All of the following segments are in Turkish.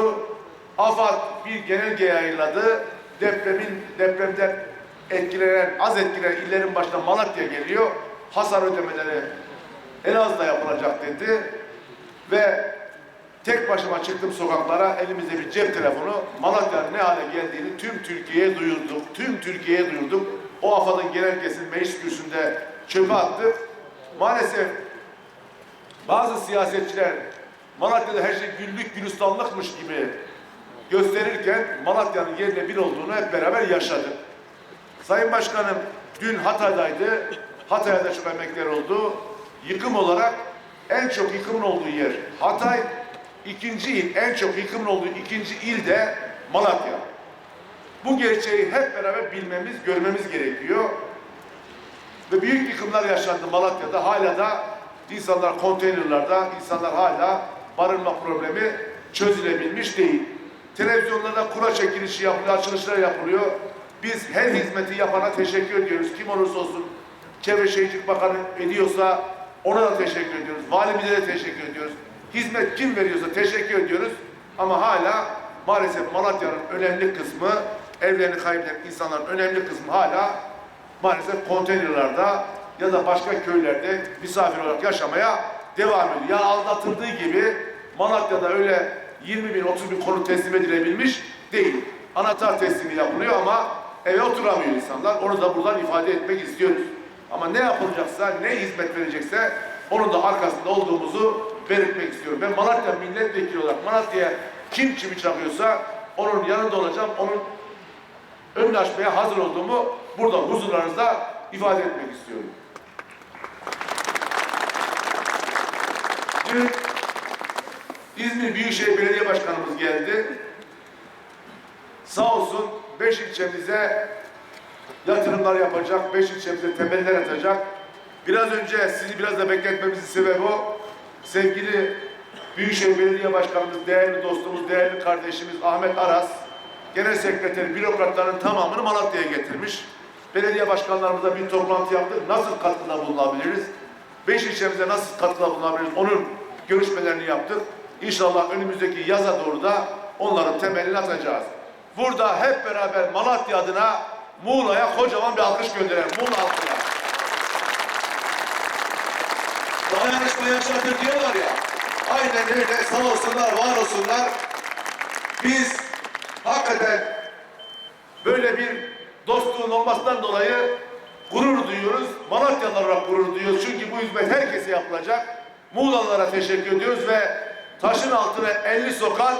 oluştu. AFAD bir genelge yayınladı. Depremin depremden etkilenen, az etkilenen illerin başına Malatya geliyor. Hasar ödemeleri Elazığ'da yapılacak dedi. Ve tek başıma çıktım sokaklara, elimizde bir cep telefonu. Malatya'nın ne hale geldiğini tüm Türkiye'ye duyurduk. Tüm Türkiye'ye duyurduk. O AFAD'ın genelgesini meclis kürsüsünde çöpe attık. Maalesef bazı siyasetçiler Malatya'da her şey güllük gülistanlıkmış gibi gösterirken Malatya'nın yerine bir olduğunu hep beraber yaşadık. Sayın Başkanım dün Hatay'daydı. Hatay'da da çok emekler oldu. Yıkım olarak en çok yıkımın olduğu yer Hatay. ikinci il, en çok yıkımın olduğu ikinci il de Malatya. Bu gerçeği hep beraber bilmemiz, görmemiz gerekiyor. Ve büyük yıkımlar yaşandı Malatya'da. Hala da insanlar konteynerlarda, insanlar hala barınma problemi çözülebilmiş değil. Televizyonlarda kura çekilişi yapılıyor, açılışlar yapılıyor. Biz her hizmeti yapana teşekkür ediyoruz. Kim olursa olsun Çevre Şehircilik Bakanı ediyorsa ona da teşekkür ediyoruz. Valimize de teşekkür ediyoruz. Hizmet kim veriyorsa teşekkür ediyoruz. Ama hala maalesef Malatya'nın önemli kısmı, evlerini kaybeden insanların önemli kısmı hala maalesef konteynerlarda ya da başka köylerde misafir olarak yaşamaya devam ediyor. Ya aldatıldığı gibi Malatya'da öyle 20 bin 30 bin konut teslim edilebilmiş değil. Anahtar teslimi yapılıyor ama eve oturamıyor insanlar. Onu da buradan ifade etmek istiyoruz. Ama ne yapılacaksa, ne hizmet verecekse onun da arkasında olduğumuzu belirtmek istiyorum. Ben Malatya milletvekili olarak Malatya'ya kim çimi çakıyorsa onun yanında olacağım, onun önünü açmaya hazır olduğumu burada huzurlarınızda ifade etmek istiyorum. Dün İzmir Büyükşehir Belediye Başkanımız geldi. Sağ olsun beş ilçemize yatırımlar yapacak, beş ilçemize temeller atacak. Biraz önce sizi biraz da bekletmemizin sebebi o. Sevgili Büyükşehir Belediye Başkanımız, değerli dostumuz, değerli kardeşimiz Ahmet Aras, Genel Sekreteri bürokratların tamamını Malatya'ya getirmiş. Belediye başkanlarımızla bir toplantı yaptık. Nasıl katkıda bulunabiliriz? Beş ilçemize nasıl katkıda bulunabiliriz? Onun görüşmelerini yaptık. İnşallah önümüzdeki yaza doğru da onların temelini atacağız. Burada hep beraber Malatya adına Muğla'ya kocaman bir alkış gönderelim. Muğla halkına. Dayanışma yaşatır diyorlar ya. Aynen öyle. Sağ olsunlar, var olsunlar. Biz hakikaten böyle bir dostluğun olmasından dolayı gurur duyuyoruz. Malatyalılar olarak gurur duyuyoruz. Çünkü bu hizmet herkese yapılacak. Muğlalılara teşekkür ediyoruz ve taşın altına 50 sokan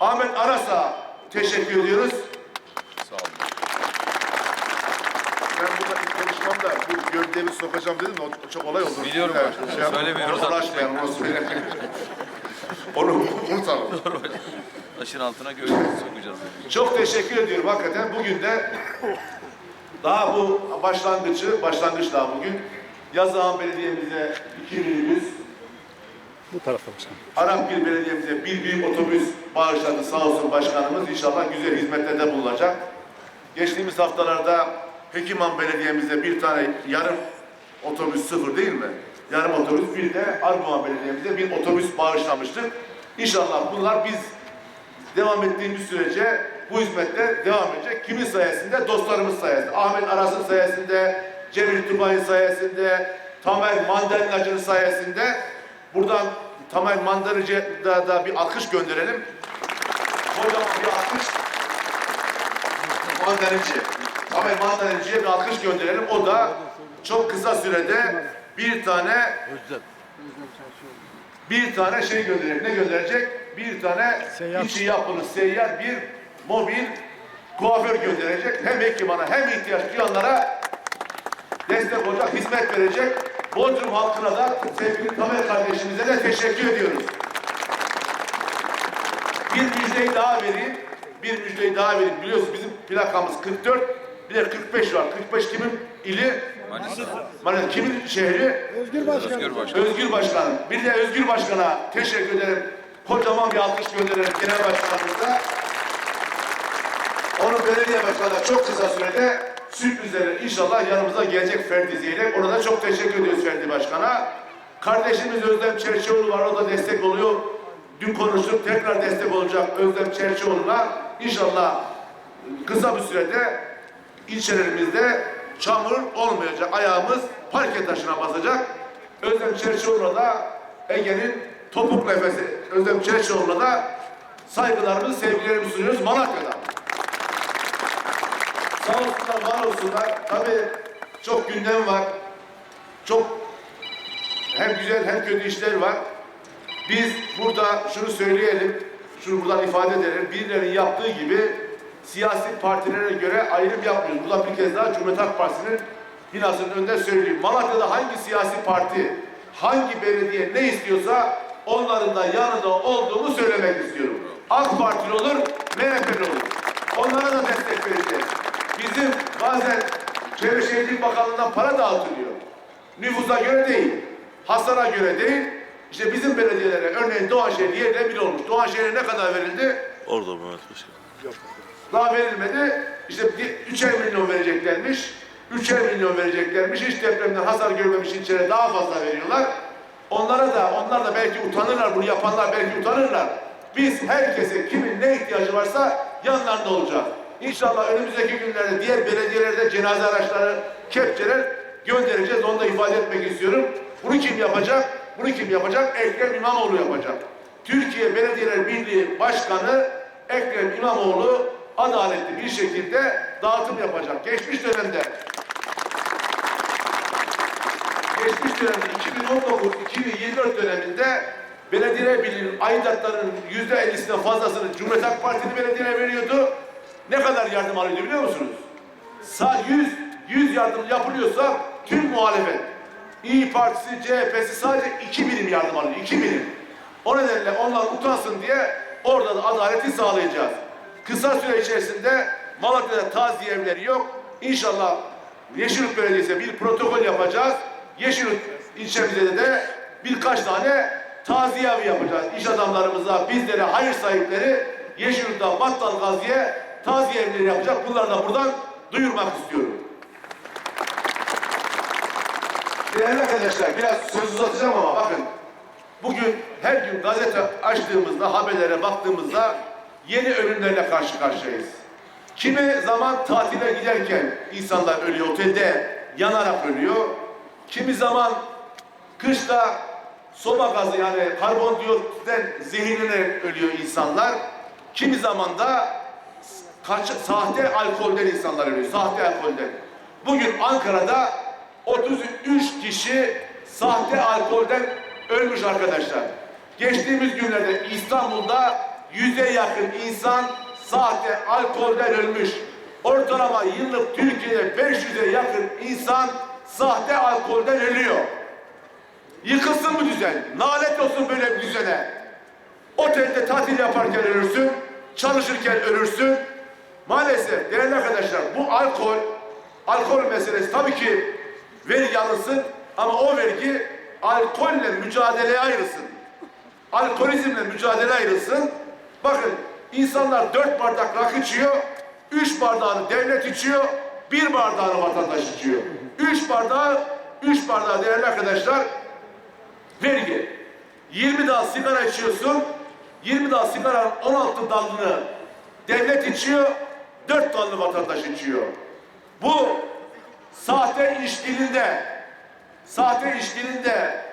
Ahmet Aras'a teşekkür ediyoruz. Sağ olun. Ben burada ilk konuşmamda bu gövdeyi sokacağım dedim de o çok olay oldu. Biliyorum başkanım. şey yapma, Söylemiyoruz Onu artık. uğraşmayalım, onu söylemeyin. onu unutalım. Taşın altına göğsümüzü sokacağız. Çok teşekkür ediyorum hakikaten. Bugün de daha bu başlangıcı, başlangıç daha bugün. Yazıhan Belediye'mize iki minibüs, Bu tarafta başkanım. Arapgil Belediye'mize bir büyük otobüs bağışladı sağ olsun başkanımız. İnşallah güzel hizmetlerde bulunacak. Geçtiğimiz haftalarda Hekiman Belediye'mize bir tane yarım otobüs sıfır değil mi? Yarım otobüs bir de Arguvan Belediye'mize bir otobüs bağışlamıştık. İnşallah bunlar biz devam ettiğimiz sürece bu hizmetler devam edecek. Kimin sayesinde? Dostlarımız sayesinde. Ahmet Aras'ın sayesinde, Cemil Tuba'nın sayesinde, Tamer Mandalinacı'nın sayesinde. Buradan Tamer Mandalinacı'da da bir alkış gönderelim. Kocaman bir alkış. Mandalinci. Tamer Mandalinci'ye bir alkış gönderelim. O da çok kısa sürede bir tane bir tane şey gönderecek. Ne gönderecek? Bir tane Seyyar. içi yapılı seyyar bir mobil kuaför gönderecek. Hem hekimana hem ihtiyaç duyanlara destek olacak, hizmet verecek. Bodrum halkına da sevgili Tamer kardeşimize de teşekkür ediyoruz. Bir müjdeyi daha vereyim. Bir müjdeyi daha vereyim. Biliyorsunuz bizim plakamız 44, bir de 45 var. 45 kimin ili? Manisa. Manisa kimin şehri? Özgür Başkanım. Özgür Başkan. Özgür Başkan. Bir de Özgür Başkan'a teşekkür ederim. Kocaman bir alkış gönderelim genel başkanımıza. Onun belediye başkanı çok kısa sürede sürprizlerle inşallah yanımıza gelecek Ferdi Zeyrek. Ona da çok teşekkür ediyoruz Ferdi Başkan'a. Kardeşimiz Özlem Çerçeoğlu var, o da destek oluyor. dün konuştuk tekrar destek olacak Özlem Çerçioğlu'na inşallah kısa bir sürede ilçelerimizde çamur olmayacak. Ayağımız parke taşına basacak. Özlem Çerçioğlu'na da Ege'nin topuk nefesi Özlem Çerçioğlu'na da saygılarımızı, sevgilerimizi sunuyoruz Malatya'da. Olsunlar, var olsunlar. Tabii çok gündem var. Çok hem güzel hem kötü işler var. Biz burada şunu söyleyelim, şunu buradan ifade edelim. Birilerinin yaptığı gibi siyasi partilere göre ayrım yapmıyoruz. Burada bir kez daha Cumhuriyet Halk Partisi'nin binasının önünde söyleyeyim. Malatya'da hangi siyasi parti, hangi belediye ne istiyorsa onların da yanında olduğumu söylemek istiyorum. AK Partili olur, MHP'li olur. Onlara da destek vereceğiz. Bizim bazen Çevre Şehircilik Bakanlığı'ndan para dağıtılıyor. Nüfusa göre değil, hasara göre değil. İşte bizim belediyelere, örneğin Doğanşehir yerine bir olmuş. Doğanşehir'e ne kadar verildi? Orada Mehmet Başkan. Daha verilmedi. İşte bir- üçer milyon vereceklermiş. Üçer milyon vereceklermiş. Hiç depremden hasar görmemiş ilçelere daha fazla veriyorlar. Onlara da, onlar da belki utanırlar, bunu yapanlar belki utanırlar. Biz herkese kimin ne ihtiyacı varsa yanlarında olacağız. İnşallah önümüzdeki günlerde diğer belediyelerde cenaze araçları, kepçeler göndereceğiz. Onu da ifade etmek istiyorum. Bunu kim yapacak? Bunu kim yapacak? Ekrem İmamoğlu yapacak. Türkiye Belediyeler Birliği Başkanı Ekrem İmamoğlu adaletli bir şekilde dağıtım yapacak. Geçmiş dönemde geçmiş dönemde 2019-2024 döneminde belediye birliğinin aidatlarının yüzde ellisinden fazlasını Cumhuriyet Halk Partili belediyeler veriyordu. Ne kadar yardım alıyordu biliyor musunuz? Sa 100, 100 yardım yapılıyorsa tüm muhalefet, İyi Partisi, CHP'si sadece 2 birim yardım alıyor. 2 birim. O nedenle onlar utansın diye orada da adaleti sağlayacağız. Kısa süre içerisinde Malatya'da taziye evleri yok. İnşallah Yeşilyurt Belediyesi bir protokol yapacağız. Yeşilyurt ilçemizde de birkaç tane taziye evi yapacağız. İş adamlarımıza, bizlere, hayır sahipleri Yeşilyurt'ta Battal Gazi'ye taziye evleri yapacak. Bunları da buradan duyurmak istiyorum. Değerli arkadaşlar biraz söz uzatacağım ama bakın bugün her gün gazete açtığımızda haberlere baktığımızda yeni ölümlerle karşı karşıyayız. Kimi zaman tatile giderken insanlar ölüyor otelde yanarak ölüyor. Kimi zaman kışta soba gazı yani karbondioksitten zehirlenerek ölüyor insanlar. Kimi zaman da kaç, sahte alkolden insanlar ölüyor. Sahte alkolden. Bugün Ankara'da 33 kişi sahte alkolden ölmüş arkadaşlar. Geçtiğimiz günlerde İstanbul'da yüze yakın insan sahte alkolden ölmüş. Ortalama yıllık Türkiye'de 500'e yakın insan sahte alkolden ölüyor. Yıkılsın bu düzen. Nalet olsun böyle bir düzene. Otelde tatil yaparken ölürsün, çalışırken ölürsün. Maalesef değerli arkadaşlar bu alkol, alkol meselesi tabii ki vergi alınsın ama o vergi alkolle mücadeleye ayrılsın. Alkolizmle mücadele ayrılsın. Bakın insanlar dört bardak rakı içiyor, üç bardağını devlet içiyor, bir bardağını vatandaş içiyor. Üç bardağı, üç bardağı değerli arkadaşlar vergi. 20 dal sigara içiyorsun, 20 dal sigaranın 16 dalını devlet içiyor, 4 dalını vatandaş içiyor. Bu sahte içkinin sahte içkinin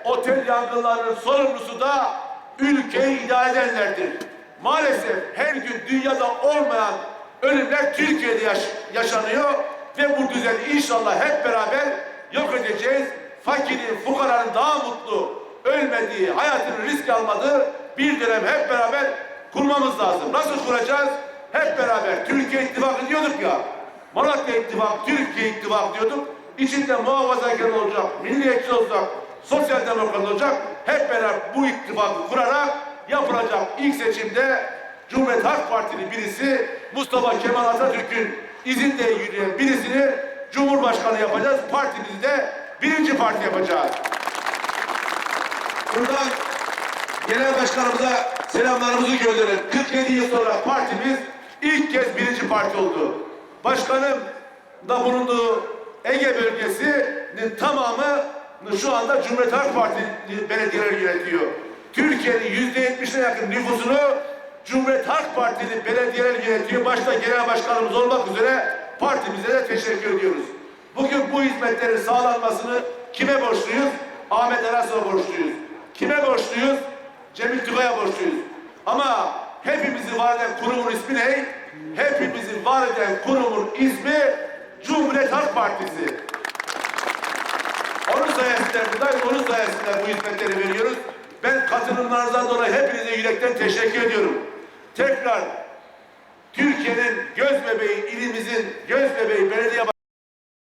otel yangınlarının sorumlusu da ülkeyi idare edenlerdir. Maalesef her gün dünyada olmayan ölümler Türkiye'de yaş- yaşanıyor ve bu düzeni inşallah hep beraber yok edeceğiz. Fakirin, fukaranın daha mutlu ölmediği, hayatını risk almadığı bir dönem hep beraber kurmamız lazım. Nasıl kuracağız? Hep beraber Türkiye İttifakı diyorduk ya. Malatya İttifak, Türkiye İttifak diyorduk. İçinde muhafazakar olacak, milliyetçi olacak, sosyal demokrat olacak. Hep beraber bu ittifakı kurarak yapılacak ilk seçimde Cumhuriyet Halk Partili birisi Mustafa Kemal Atatürk'ün izinde yürüyen birisini Cumhurbaşkanı yapacağız. Partimizi de birinci parti yapacağız. Buradan genel başkanımıza selamlarımızı gönderelim. 47 yıl sonra partimiz ilk kez birinci parti oldu. Başkanım da bulunduğu Ege bölgesinin tamamı şu anda Cumhuriyet Halk Partisi belediyeleri yönetiyor. Türkiye'nin yüzde yetmişine yakın nüfusunu Cumhuriyet Halk Partili belediyeler yönetiyor. Başta genel başkanımız olmak üzere partimize de teşekkür ediyoruz. Bugün bu hizmetlerin sağlanmasını kime borçluyuz? Ahmet Eras'a borçluyuz. Kime borçluyuz? Cemil Tugay'a borçluyuz. Ama hepimizi var eden kurumun ismi ne? Hepimizi var eden kurumun ismi Cumhuriyet Halk Partisi. Onun sayesinde buradayız, onun sayesinde bu hizmetleri veriyoruz. Ben katılımlarınızdan dolayı hepinize yürekten teşekkür ediyorum. Tekrar Türkiye'nin göz bebeği, ilimizin göz bebeği belediye